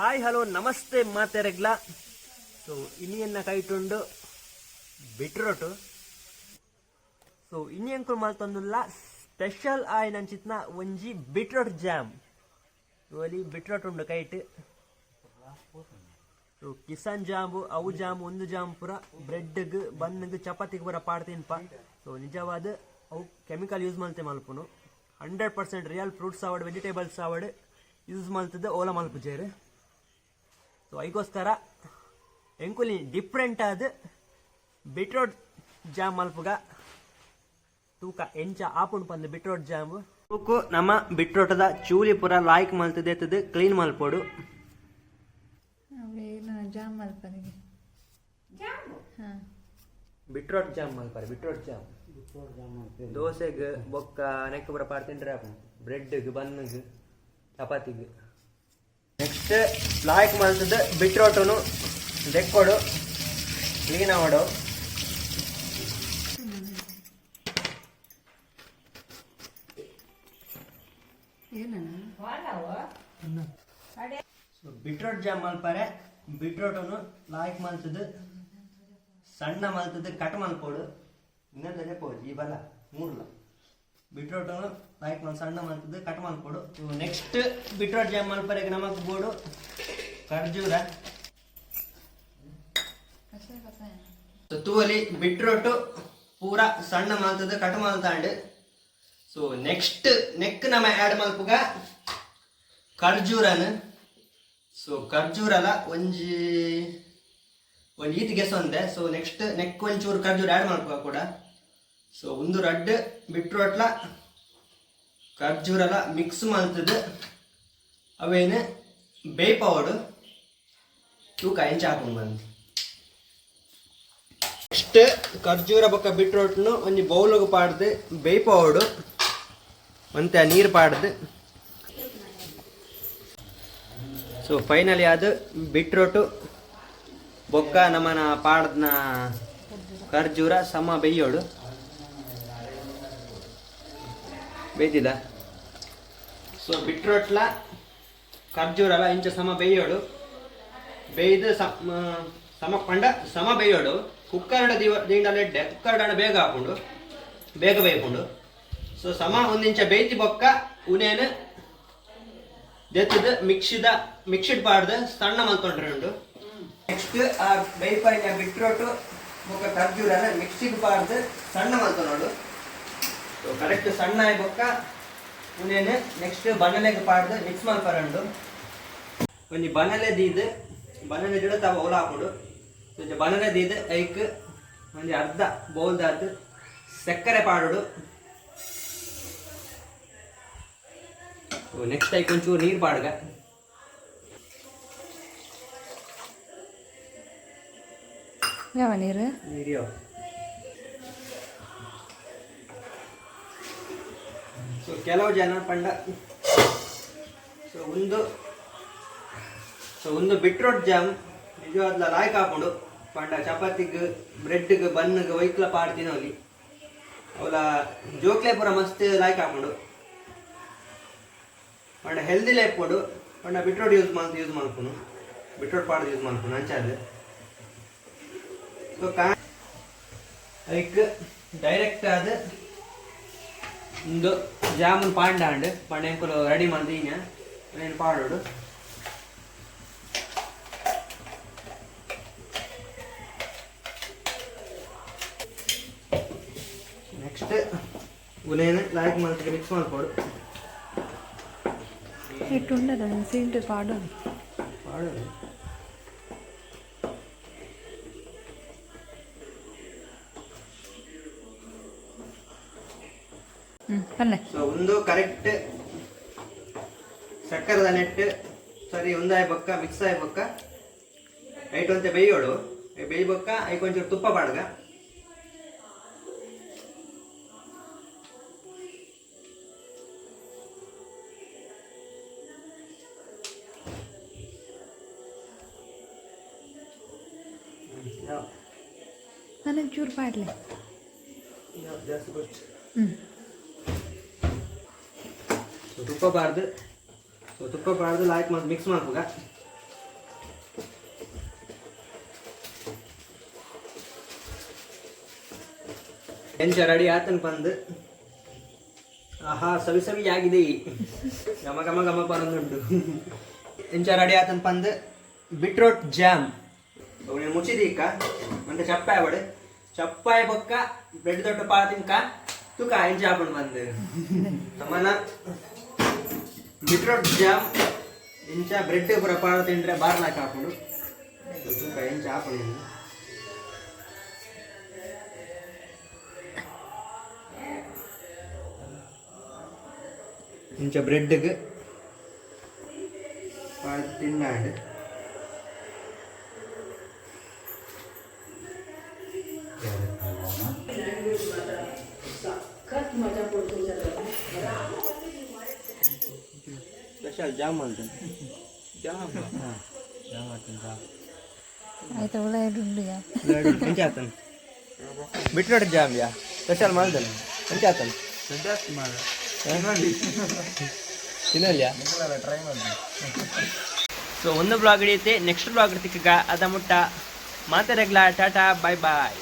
Hi hello ನಮಸ್ತೆ ಮಾತೆರೆಗ್ಲ so ಇನ್ನಿಯನ್ನ ಕೈಟೊಂಡು ಬಿಟ್ರೋಟು. ಸೊ ಇನ್ನಿಯಂಕು ಮಾಲ್ತೊಂದುಲ್ಲ ಸ್ಪೆಷಲ್ ಆಯ್ ನಂಚಿತ್ನ ಒಂಜಿ ಬಿಟ್ರೋಟ್ ಜಾಮ್ ಇವಲಿ ಬಿಟ್ರೋಟ್ ಉಂಡು ಕೈಟ್. ಸೊ ಕಿಸಾನ್ ಜಾಮ್ ಅವು ಜಾಮ್ ಒಂದು ಜಾಮ್ ಪೂರ ಬ್ರೆಡ್ಗ್ ಬನ್ಗ್ ಚಪಾತಿಗೆ ಪೂರ ಪಾಡ್ತೀನ್ಪ. ಸೊ ನಿಜವಾದ ಅವು ಕೆಮಿಕಲ್ ಯೂಸ್ ಮಲ್ತೆ ಮಲ್ಪುನು. ಹಂಡ್ರೆಡ್ ಪರ್ಸೆಂಟ್ ರಿಯಲ್ ಫ್ರೂಟ್ಸ್ ಆವಡ್ ವೆಜಿಟೇಬಲ್ಸ್ ಆವಡ್ ಯೂಸ್ ಮಲ್ತದ ಓಲ ಮಲ್ಪುಜೇರು. ಸೊ ಅದಕ್ಕೋಸ್ಕರ ಎಂಕುಲಿ ಡಿಫ್ರೆಂಟ್ ಆದ ಬಿಟ್ರೋಟ್ ಜಾಮ್ ಮಲ್ಪುಗ ತೂಕ ಎಂಚ ಆಪುಂಡು ಪಂದು ಬಿಟ್ರೋಟ್ ಜಾಮ್ ತೂಕು ನಮ್ಮ ಬಿಟ್ರೋಟದ ಚೂಲಿ ಪುರ ಲಾಯ್ಕ್ ಮಲ್ತದೆ ಕ್ಲೀನ್ ಮಲ್ಪೋಡು. ಅವೇನು ಜಾಮ್ ಮಲ್ಪನಿಗೆ ಹಾಂ. ಬಿಟ್ರೋಟ್ ಜಾಮ್ ಮಲ್ಪಾರೆ ಬಿಟ್ರೋಟ್ ಜಾಮ್ ದೋಸೆಗ್ ಬೊಕ್ಕ ನೆಕ್ಕ ಪುರ ಪಾಡ್ ಬ್ರೆಡ್ಗೆ ಬನ್ನಗೆ ಬನ್ಗ್ ಚಪಾತಿಗ್. ನೆಕ್ಸ್ಟ್ ಲಾಯ್ಕ್ ಮಲ್ತದ ಬಿಟ್ರೋಟನು ದೆಕ್ಕೊಡು ಕ್ಲೀನ್ ಮಾಡು ಸೊ ಬಿಟ್ರೋಟ್ ಜಾಮ್ ಮಲ್ಪಾರೆ ಬಿಟ್ರೋಟನು ಲಾಯ್ಕ್ ಮಲ್ತದ ಸಣ್ಣ ಮಲ್ತದ್ದು ಕಟ್ ಮಲ್ಪೋಡು ಇನ್ನೊಂದೇ ಪೋಜ್ ಈ ಬಲ ಮೂರ್ಲ. ಬಿಟ್ರೋಟನು ಲೈಕ್ ಒಂದು ಸಣ್ಣ ಮಾಡ್ತಿದ್ದೆ ಕಟ್ ಮಾಡ್ಕೊಡು. ನೆಕ್ಸ್ಟ್ ಬಿಟ್ರೋಟ್ ಜಾಮ್ ಮಲ್ಪರೆಗೆ ನಮಕ್ ಬೋಡು ಖರ್ಜೂರ ತೂವಲಿ ಬಿಟ್ರೋಟು ಪೂರ ಸಣ್ಣ ಮಾಲ್ತದ ಕಟ್ ಮಾಲ್ತಾಂಡ್. ಸೊ ನೆಕ್ಸ್ಟ್ ನೆಕ್ ನಮ್ಮ ಆ್ಯಡ್ ಮಲ್ಪುಗ ಖರ್ಜೂರನ್ ಸೊ ಖರ್ಜೂರಲ್ಲ ಒಂಜಿ ಒಂದು ಈತ್ ಗೆಸ್ ಒಂದೆ ಸೊ ನೆಕ್ಸ್ಟ್ ನೆಕ್ ಒಂಚೂರು ಖರ್ಜೂರ ಆ್ಯಡ್ ಮಾಡ್ಕೋ ಕೂಡ. ಸೊ ಒಂದು ರಡ್ಡ್ ಬಿಟ್ರೋಟ್ಲ, ಖರ್ಜೂರಲ ಮಿಕ್ಸ್ ಮಾಡ್ತದೆ ಅವೇನೆ ಬೇ ಬೇಯ್ಪವಡು ತೂಕ ಎಂಚ ಹಾಕೊಂಡು ಬಂದು ನೆಕ್ಸ್ಟ್ ಖರ್ಜೂರ ಬೊಕ್ಕ ಬಿಟ್ರೋಟ್ನು ಒಂಜಿ ಬೌಲ್ಗೆ ಪಾಡ್ದು ಬೇಯ್ಪವಡು ಮತ್ತೆ ನೀರು ಪಾಡ್ದು. ಸೊ ಫೈನಲಿ ಅದು ಬಿಟ್ರೋಟು, ಬೊಕ್ಕ ನಮ್ಮನ ಪಾಡ್ನ ಖರ್ಜೂರ ಸಮ ಬೇಯೋಡು. ಬೇಯ್ತಿದ ಸೊ ಬಿಟ್ರೋಟ್ಲ ಖರ್ಜೂರಲ ಇಂಚ ಸಮ ಬೇಯೋಡು. ಬೇಯ್ದು ಸಮ ಸಮ ಪಂಡ ಸಮ ಬೇಯೋಡು. ಕುಕ್ಕರ್ಡ ದಿವ ದಿಂಡಲ ಎಡ್ಡೆ ಬೇಗ ಹಾಕೊಂಡು ಬೇಗ ಬೇಯ್ಕೊಂಡು. ಸೊ ಸಮ ಒಂದು ಇಂಚ ಬೇಯ್ತಿ ಬೊಕ್ಕ ಉನೇನು ದೆತ್ತದ ಮಿಕ್ಸಿದ ಮಿಕ್ಸಿಡ್ ಪಾಡ್ದು ಸಣ್ಣ ಮಲ್ಕೊಂಡ್ರೆ ಉಂಟು ನೆಕ್ಸ್ಟ್ ಆ ಬೇಯ್ಪಾಯಿನ ಬಿಟ್ರೋಟು ಬೊಕ್ಕ ಖರ್ಜೂರನ ಮಿಕ್ಸಿಡ್ ಪಾಡ್ದು ಸಣ್ಣ ಮಲ್ಕೊಂಡು ಕರೆಕ್ಟ್ ಸಣ್ಣ ಆಗಿ ಬೊಕ್ಕ. ಉನೇನು ನೆಕ್ಸ್ಟ್ ಬನಲೆಗೆ ಪಾಡ್ದು ಮಿಕ್ಸ್ ಮಾಡ್ಕೊಂಡು ಒಂಜಿ ಬನಲೆ ದೀದ್ ಬನಲೆ ಗಿಡ ತಾವ ಓಲ ಹಾಕೊಂಡು. ಒಂಜಿ ಬನಲೆ ದೀದ್ ಐಕ್ ಒಂಜಿ ಅರ್ಧ ಬೌಲ್ದಾದ ಸಕ್ಕರೆ ಪಾಡೋಡು. ನೆಕ್ಸ್ಟ್ ಐಕ್ ಒಂಚೂರು ನೀರು ಪಾಡ್ಗ. ಯಾವ ನೀರು? ನೀರಿಯೋ ಸೊ ಕೆಲವು ಜನ ಪಂಡ ಸೊ ಒಂದು ಸೊ ಒಂದು ಬಿಟ್ರೋಟ್ ಜಾಮ್ ನಿಜವಾದ್ಲ ಲಾಯ್ಕ್ ಹಾಕೊಂಡು, ಪಂಡ ಚಪಾತಿಗ್ ಬ್ರೆಡ್ಗೆ ಬನ್ಗ್ ವೈಕ್ಲ ಪಾಡ್ ತಿನ್ನೋಲಿ. ಅವಲ ಜೋಕ್ಲೆ ಪೂರ ಮಸ್ತ್ ಲಾಯ್ಕ್ ಹಾಕೊಂಡು, ಪಂಡ ಹೆಲ್ದಿ ಲೈಫ್ ಕೊಡು, ಪಂಡ ಬಿಟ್ರೋಟ್ ಯೂಸ್ ಮಾಡ್ ಯೂಸ್ ಮಾಡ್ಕೊನು ಬಿಟ್ರೋಟ್ ಪಾಡ್ ಯೂಸ್ ಮಾಡ್ಕೊನು ಅಂಚಾದ್ರೆ ಸೊ ಕಾ ಅದಕ್ಕೆ ಡೈರೆಕ್ಟ್ ಆದ ಒಂದು ಜಾಮೂನ್ ಪಾಂಡ ಅಂಡ್ ಪಂಡ ಎಂಕುಲು ರೆಡಿ ಮಾಡ್ದೀನ నేను పాడోడు ನೆಕ್ಸ್ಟ್ ಉಲೇನ ಲಾಯ್ಕ್ ಮಾಡ್ತೀವಿ ಮಿಕ್ಸ್ ಮಾಡ್ಕೊಡು ಇಟ್ಟು ಉಂಡದ ಸೀಂಟು ಪಾಡೋದು ಸೊ ಒಂದು ಕರೆಕ್ಟ್ ಸಕ್ಕರದ ನೆಟ್ ಸರಿ ಒಂದಾಯ ಬೊಕ್ಕ ಮಿಕ್ಸ್ ಆಯ್ ಬೊಕ್ಕ ಐಟ್ ಒಂತೆ ಬೇಯೋಡು ಬೇಯ್ ಬೊಕ್ಕ ಐಕ್ ಒಂಚೂರು ತುಪ್ಪ ಬಾಡ್ಗ. ನನಗೆ ಚೂರು ಪಾಡ್ಲೆ ಜಾಸ್ತಿ ಹ್ಞೂ ತುಪ್ಪ ಬಾರ್ದು. ಸೊ ತುಪ್ಪ ಬಾರ್ದು ಲಾಯ್ಕ್ ಮಾಡಿ ಮಿಕ್ಸ್ ಮಾಡ್ಬೋಗ ಎಂಚ ರೆಡಿ ಆತನ ಬಂದು. ಆಹಾ, ಸವಿ ಸವಿ ಆಗಿದೆ. ಗಮ ಗಮ ಗಮ ಬರೋದುಂಟು ಎಂಚ ರೆಡಿ ಆತನ ಬಂದು. Beetroot jam. ಅವನಿಗೆ ಮುಚ್ಚಿದೆ ಇಕ್ಕ ಮತ್ತೆ ಚಪ್ಪಾಯ ಬಡ. ಚಪ್ಪಾಯ ಬೊಕ್ಕ ಬೆಡ್ ದೊಡ್ಡ ಪಾತಿನ ಕಾ ತುಕ ಎಂಚ ಆಪಣ ಬಂದು. ನಮ್ಮನ್ನ ಬಿಟ್ರೋಟ್ ಜಾಮ್ ಇಂಚ ಬ್ರೆಡ್ ಪೂರ ಪಾಡ ತಿಂಡ್ರೆ ಬಾರ್ಲಾಕ ಹಾಕೊಂಡು. ತುಕ ಇಂಚ ಹಾಕೊಂಡು ಇಂಚ ಬ್ರೆಡ್ಗೆ ತಿನ್ನಾಡು ಚಾ ಜಾಮ್ ಮಾಡ್ತೀನಿ ಜಾಮ್ ಜಾಮ್ ಆಯ್ತು ಜಾಮ್. ಉಳ್ಳಾಗಡ್ಡಿ ಮುಂಚೆ ಜಾಮ್ ಯಾ? ಸ್ಪೆಷಲ್ ಮಾಡ್ದಲ್ಲ? ತಿನ್ನಲ್ಯಾ ಟ್ರೈ ಮಾಡಿ. ಸೊ ಒಂದು ಬ್ಲಾಗ್ ಹಿಡಿಯುತ್ತೆ ನೆಕ್ಸ್ಟ್ ಬ್ಲಾಗ್ ಇಡ್ತಿಕ್ಕ ಅದ ಮುಟ್ಟ. ಮಾತಾಡಗ್ಲಾ ಟಾಟಾ ಬಾಯ್ ಬಾಯ್